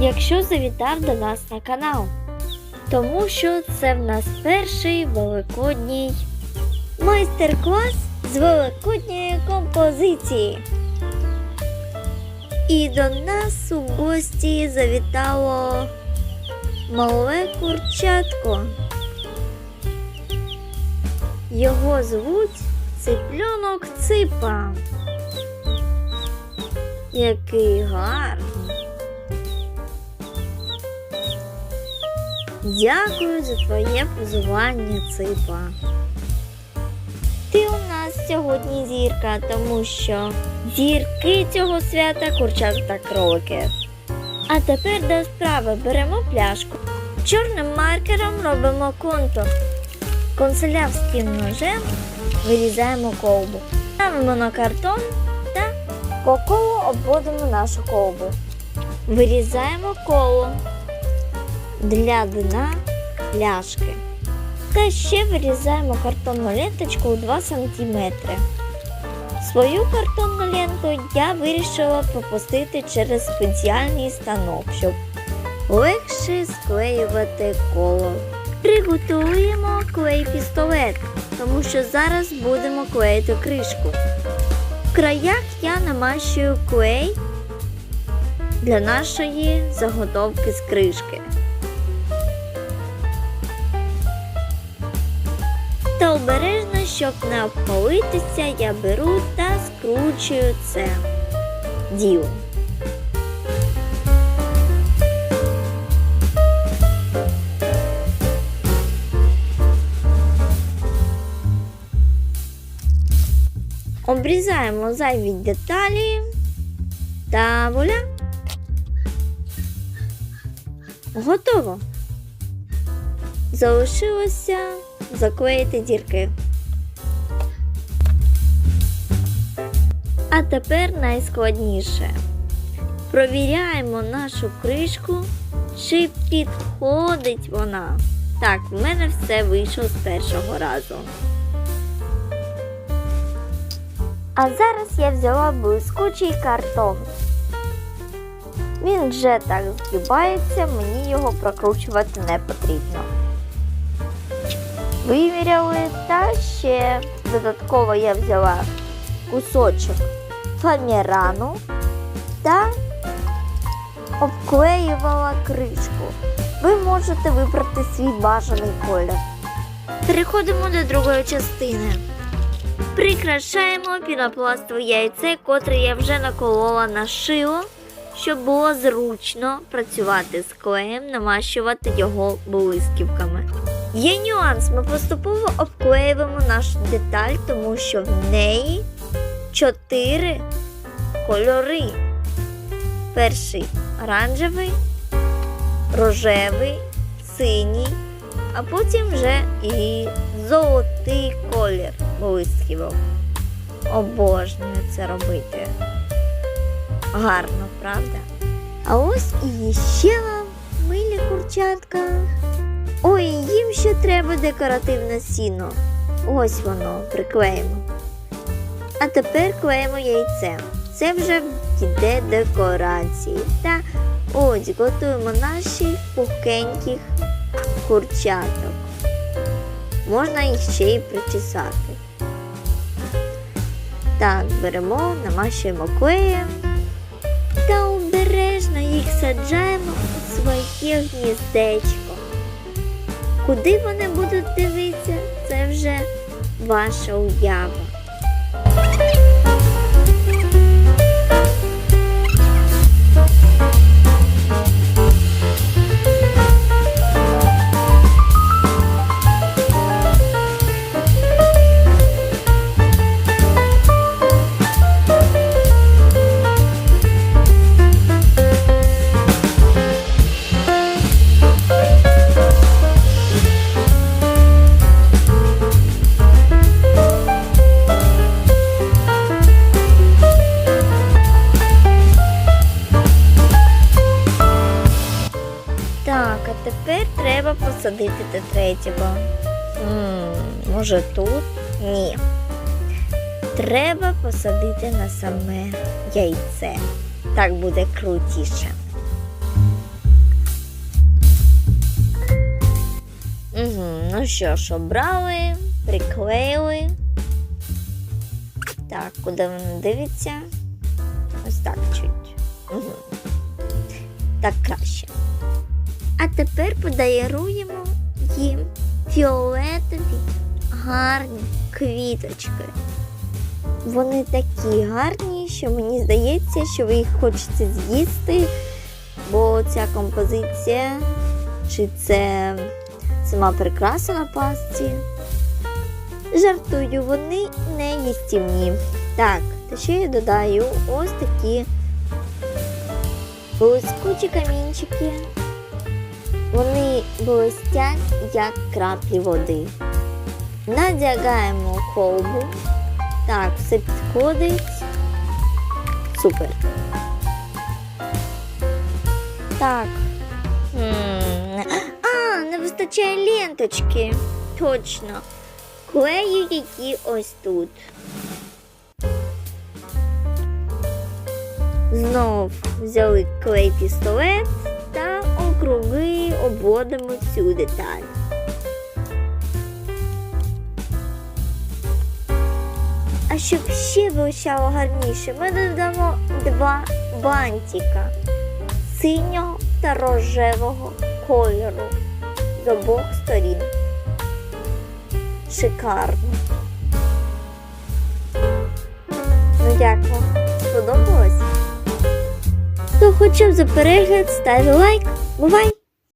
якщо завітав до нас на канал. Тому що це в нас перший великодній майстер-клас з великодньої композиції. І до нас у гості завітало мале курчатко. Його звуть Цыпленок Ципа. Який гарний. Дякую за твоє позування, Ципа. Ти у нас сьогодні зірка, тому що зірки цього свята курчат та кролики. А тепер до справи беремо пляшку. Чорним маркером робимо контур. Канцелярським ножем вирізаємо колбу. Ставимо на картон та коково обводимо нашу колбу. Вирізаємо коло для дна пляшки. Та ще вирізаємо картонну ленточку у 2 см. Свою картонну ленту я вирішила пропустити через спеціальний станок, щоб легше склеювати коло. Приготуємо клей пістолет, тому що зараз будемо клеїти кришку. Краях я намащую клей для нашої заготовки з кришки. Та обережно, щоб не обпалитися, я беру та скручую це діло. Обрізаємо зайві деталі та вуаля. Готово. Залишилося заклеїти дірки. А тепер найскладніше. Провіряємо нашу кришку, чи підходить вона. Так, в мене все вийшло з першого разу. А зараз я взяла блискучий картон. Він вже так згибається, мені його прокручувати не потрібно. Виміряли та ще додатково я взяла кусочок фамірану та обклеювала кришку. Ви можете вибрати свій бажаний колір. Переходимо до другої частини. Прикрашаємо пінопластове яйце, котре я вже наколола на шило, щоб було зручно працювати з клеєм, намащувати його блисківками. Є нюанс, ми поступово обклеюємо нашу деталь, тому що в неї чотири кольори. Перший оранжевий, рожевий, синій, а потім вже і золотий колір блисківок. Обожнюю це робити. Гарно, правда? А ось і ще вам милі курчатка. Ой, їм ще треба декоративне сіно. Ось воно, приклеїмо. А тепер клеїмо яйце. Це вже йде декорації. Та ось готуємо наші пухеньких курчаток. Можна їх ще й причесати. Так, беремо, намащуємо клеєм та обережно їх саджаємо у своє гніздечко. Куди вони будуть дивитися, це вже ваша уява. посадити до третього? М -м, може тут? Ні. Треба посадити на саме яйце. Так буде крутіше. Угу, Ну що ж, обрали, приклеїли. Так, куди воно дивиться? Ось так чуть. Угу. Так краще. А тепер подаруємо їм фіолетові гарні квіточки. Вони такі гарні, що мені здається, що ви їх хочете з'їсти, бо ця композиція, чи це сама прикраса на пасті. Жартую, вони не їстівні. Так, та ще я додаю ось такі блискучі камінчики. Вони блистять, як краплі води. Надягаємо колбу. Так, все підходить. Супер. Так. А, не вистачає ленточки. Точно. Клею які ось тут. Знов взяли клей пістолет та округи обводимо цю деталь. А щоб ще виглядало гарніше, ми додамо два бантика синього та рожевого кольору з обох сторін. Шикарно. Ну як вам? Сподобалось? То хоча б за перегляд, ставь лайк. バイバイ